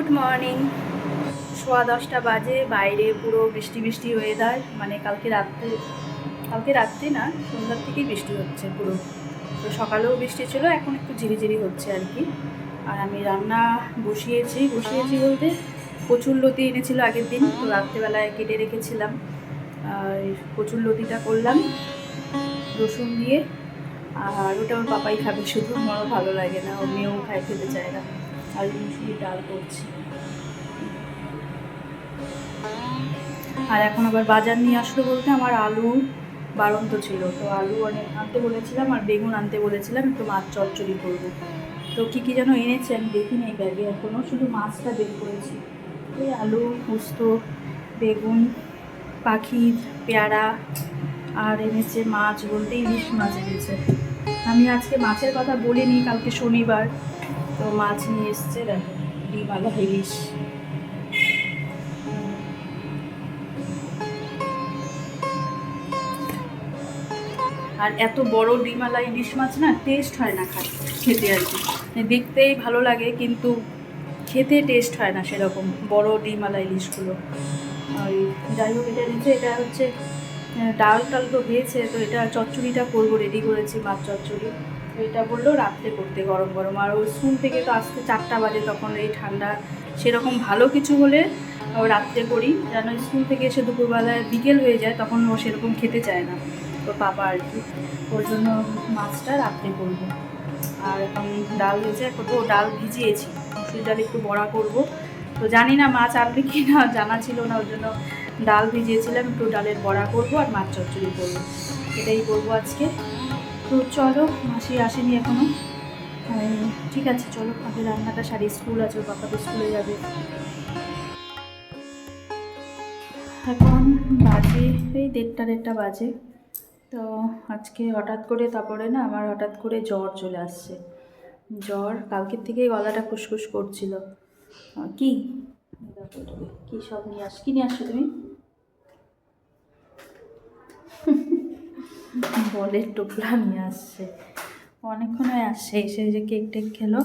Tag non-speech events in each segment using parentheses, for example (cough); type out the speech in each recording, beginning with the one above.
Good morning. সোয়া দশটা বাজে, বাইরে পুরো বৃষ্টি বৃষ্টি ওয়েদার মানে কালকে রাত্রে কালকে রাত্রে না, সন্ধ্যার থেকেই বৃষ্টি হচ্ছে পুরো। তো সকালেও বৃষ্টি ছিল, এখন একটু ঝিরিঝিরি হচ্ছে আর কি। আর আমি রান্না বসিয়েছি বসিয়েছি বলতে কচুর লতি এনেছিল আগের দিন, তো রাত্রেবেলায় কেটে রেখেছিলাম। আর কচুর লতিটা করলাম, রসুন দিয়ে। আর ওটা ওর পাপাই খাবে, শুধু আমারও ভালো লাগে না, ও মেয়েও খায়, খেতে চায় না। আর মুসুরি ডাল করছি। আর এখন আবার বাজার নিয়ে আসলো বলতে আমার আলু বাড়ন্ত ছিল। তো আলু অনেক আনতে বলেছিলাম আর বেগুন আনতে বলেছিলাম, একটু মাছ চচ্চড়ি করব। তো কী কী যেন এনেছে আমি দেখিনি এই ব্যাগে এখনও শুধু মাছটা বের করেছি। ওই আলু, পোস্ত, বেগুন, পাখির পেয়ারা, আর এনেছে মাছ বলতে ইলিশ মাছ এনেছে। আমি আজকে মাছের কথা বলিনি, কালকে শনিবার। তো মাছ নিয়ে এসছে, দেখো ডিমালা ইলিশ আর এত বড় ডিমালা ইলিশ মাছ না টেস্ট হয় না খেতে আর কি। মানে দেখতেই ভালো লাগে, কিন্তু খেতে টেস্ট হয় না সেরকম বড় ডিমালা ইলিশগুলো আর যাই হোক, এটা নিচে এটা হচ্ছে ডাল টাল তো ভেয়েছে তো এটা চচ্চড়িটা করব রেডি করেছি মাছ চচ্চড়ি। এটা বলল রাত্রে করতে গরম গরম। আর ওই স্কুল থেকে তো আসতে চারটা বাজে, তখন এই ঠান্ডা সেরকম ভালো কিছু হলে ও রাত্রে করি। যেন স্কুল থেকে এসে দুপুরবেলায় বিকেল হয়ে যায়, তখন ও সেরকম খেতে চায় না। তো পাপা আর কি। ওর জন্য মাছটা রাত্রে করব। আর এখন ডাল হয়েছে তো ডাল ভিজিয়েছি। মসুর ডাল একটু বড়া করব। তো জানি না মাছ আনবে কি না, জানা ছিল না, ওর জন্য ডাল ভিজিয়েছিলাম। একটু ডালের বড়া করব আর মাছ চচ্চড়ি করব। এটাই করব আজকে। তো চলো, মাসি আসেনি এখনও। আর ঠিক আছে, চলো, আগে রান্নাটা সারি। স্কুল আছে পাপা তো স্কুলে যাবে। এখন বাজে, এই দেড়টা দেড়টা বাজে। তো আজকে হঠাৎ করে, তারপরে না আমার হঠাৎ করে জ্বর চলে আসছে। জ্বর, কালকের থেকেই গলাটা খুসখুস করছিল। কি? কি সব নিয়ে আস, কি নিয়ে আসছো তুমি? বলের টোপলা নিয়ে আসছে। অনেকক্ষণ হয়ে আসছে, এসে যে কেক টেক খেলো,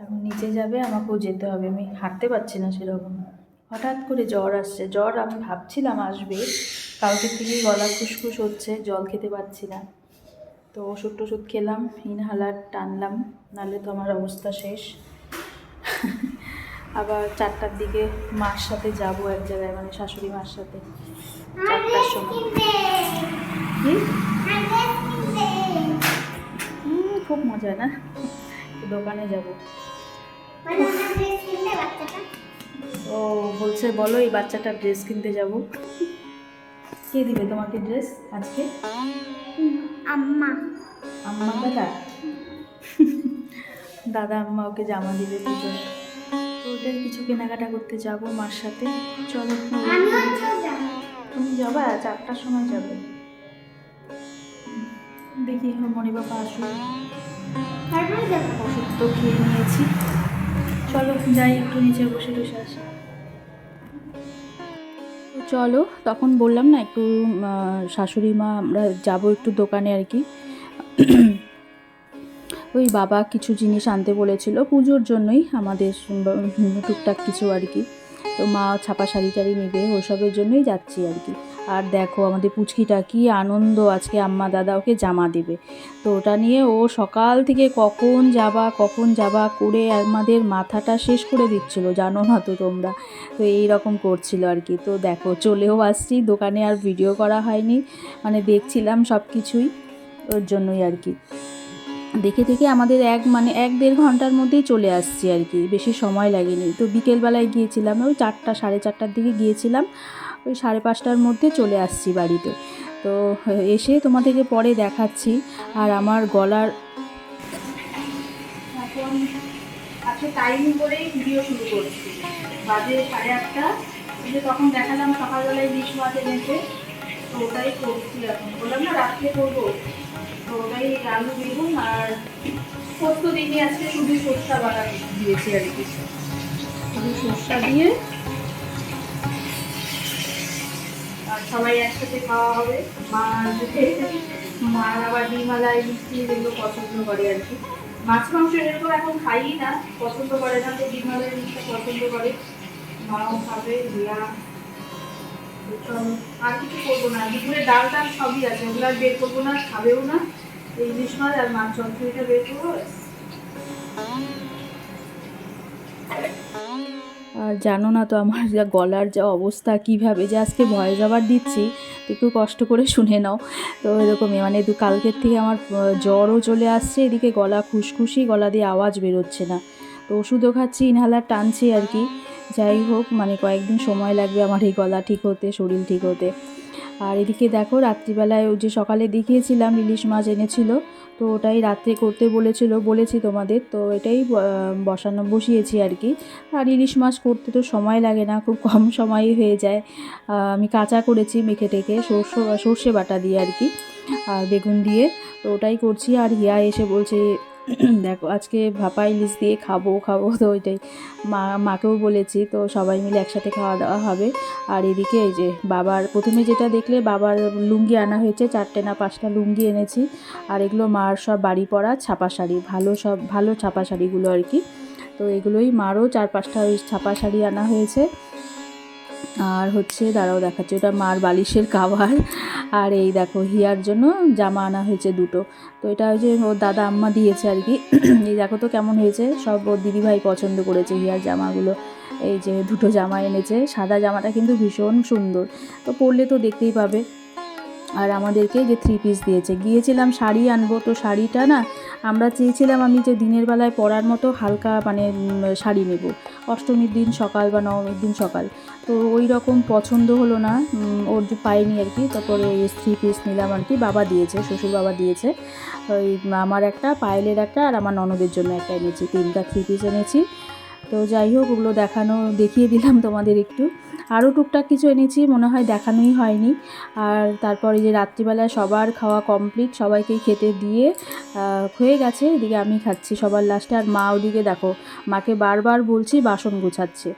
এখন নিচে যাবে, আমাকেও যেতে হবে। আমি হাঁটতে পারছি না সেরকম। হঠাৎ করে জ্বর আসছে। জ্বর আমি ভাবছিলাম আসবে, কালকে থেকেই গলা খুসখুস হচ্ছে, জল খেতে পারছি না। তো ওষুধ টষুধ খেলাম, ইনহালার টানলাম, নাহলে তো আমার অবস্থা শেষ। আবার চারটার দিকে মার সাথে যাব এক জায়গায় মানে শাশুড়ি মার সাথে। চারটার সময়। মজা না? দোকানে যাব। ও বলছে বলো এই বাচ্চাটা ড্রেস কিনতে যাব। কে দিবে তোমাকে ড্রেস আজকে? আম্মা। আম্মা দাদা? দাদা আম্মা ওকে জামা দিবে পুজোর। তো ওদের কিছু কেনাকাটা করতে যাব মার সাথে। চলো তুমি যাবা। চারটার সময় যাবে। দেখি মনি বাবা আসুন ওষুধ তো খেয়ে নিয়েছি। চলো, যাই, একটু নিচে বসে আসি চলো, তখন বললাম না, একটু শাশুড়ি মা, আমরা যাব একটু দোকানে আর কি। ওই বাবা কিছু জিনিস আনতে বলেছিল পুজোর জন্যই, আমাদের টুকটাক কিছু আর কি। তো মা ছাপা শাড়ি টাড়ি নেবে, ওসবের জন্যই যাচ্ছি আর কি। আর দেখো আমাদের পুচকিটা কি আনন্দ, আজকে আম্মা দাদা ওকে জামা দেবে। তো ওটা নিয়ে ও সকাল থেকে কখন যাবা কখন যাবা করে আমাদের মাথাটা শেষ করে দিচ্ছিল, জানো না তো তোমরা? তো এই রকম করছিল আর কি। তো দেখো, চলেও আসছি, দোকানে আর ভিডিও করা হয়নি। মানে দেখছিলাম সব কিছুই ওর জন্যই আর কি। দেখে দেখে আমাদের এক মানে এক দেড় ঘণ্টার মধ্যেই চলে আসছি আর কি। বেশি সময় লাগেনি। তো বিকেলবেলায় গিয়েছিলাম, ওই চারটা, সাড়ে চারটার দিকে গিয়েছিলাম। ওই সাড়ে পাঁচটার মধ্যে চলে আসছি বাড়িতে। তো এসে তোমাদেরকে পরে দেখাচ্ছি। আর আমার গলার যে তখন দেখালাম, সকালবেলায় ইলিশ মাছ এনেছে, তো ওটাই করছি এখন। বললাম না, রাত্রে করব। ডিমালাই মিষ্টি মাছ মাংস এরকম এখন খাই না, পছন্দ করে না তো ডিমালের জিনিসটা পছন্দ করে। মাও খাবে আর কিছু করব না, দুপুরে ডাল টাল সবই আছে, ওগুলো বের করব না, খাবেও না। আর মাছ বের করব। আর জানো না তো আমার যা গলার যা অবস্থা, কীভাবে যে আজকে ভয় যাবার দিচ্ছি একটু কষ্ট করে শুনে নাও। তো এরকমই মানে দু কালকের থেকে আমার জ্বরও চলে আসছে, এদিকে গলা খুশখুশি গলা দিয়ে আওয়াজ বেরোচ্ছে না। তো ওষুধও খাচ্ছি, ইনহালার টানছি আর কি। যাই হোক মানে কয়েকদিন সময় লাগবে আমার এই গলা ঠিক হতে, শরীর ঠিক হতে। আর এদিকে দেখো, রাত্রিবেলায় ওই যে সকালে দেখিয়েছিলাম, ইলিশ মাছ এনেছিল। তো ওটাই রাত্রে করতে বলেছিল, বলেছি তোমাদের। তো এটাই বসানো, বসিয়েছি আর কি। আর ইলিশ মাছ করতে তো সময় লাগে না, খুব কম সময়ই হয়ে যায়। আমি কাঁচা করেছি মেখে টেকে সর্ষে সর্ষে বাটা দিয়ে আর কি, আর বেগুন দিয়ে। তো ওটাই করছি। আর হিয়া এসে বলছে (clears throat) দেখো, আজকে ভাপা ইলিশ দিয়ে খাব খাব তো ওইটাই। মা, মাকেও বলেছি তো সবাই মিলে একসাথে খাওয়া দাওয়া হবে। আর এদিকে এই যে বাবার, প্রথমে যেটা দেখলে বাবার লুঙ্গি আনা হয়েছে, চারটে না পাঁচটা লুঙ্গি এনেছি। আর এগুলো মার সব বাড়ি পরা ছাপা শাড়ি, ভালো সব, ভালো ছাপা শাড়িগুলো আর কি। তো এগুলোই মারও চার পাঁচটা ওই ছাপা শাড়ি আনা হয়েছে। আর হচ্ছে, দাঁড়াও দেখাচ্ছে, ওটা মার বালিশের কাভার। আর এই দেখো, হিয়ার জন্য জামা আনা হয়েছে দুটো। তো এটা হচ্ছে ওর দাদা আম্মা দিয়েছে আর কি। (clears throat) এই দেখো তো কেমন হয়েছে, সব ওর দিদিভাই পছন্দ করেছে হিয়ার জামাগুলো। এই যে দুটো জামা এনেছে, সাদা জামাটা কিন্তু ভীষণ সুন্দর। তো পরলে তো দেখতেই পাবে। আর আমাদেরকে যে থ্রি পিস দিয়েছে। গিয়েছিলাম শাড়ি আনব, তো শাড়িটা না আমরা চেয়েছিলাম আমি যে দিনের বেলায় পরার মতো হালকা মানে শাড়ি নেব। অষ্টমীর দিন সকাল বা নবমীর দিন সকাল। তো ওই রকম পছন্দ হলো না ওর যে পাইনি আর কি, তারপরে থ্রি পিস নিলাম আর কি, বাবা দিয়েছে, শ্বশুর বাবা দিয়েছে। ওই, আমার একটা, পায়েলের একটা আর আমার ননদের জন্য একটা এনেছি, তিনটা থ্রি পিস এনেছি। তো যাই হোক, ওগুলো দেখানো, দেখিয়ে দিলাম তোমাদের একটু। আরও টুকটাক কিছু এনেছি, মনে হয় দেখানোই হয়নি। আর তারপর যে রাত্রিবেলায় সবার খাওয়া কমপ্লিট সবাইকেই খেতে দিয়ে হয়ে গেছে। এদিকে আমি খাচ্ছি সবার লাস্টে আর মা ওদিকে দেখো, মাকে বারবার বলছি বাসন গুছাচ্ছে।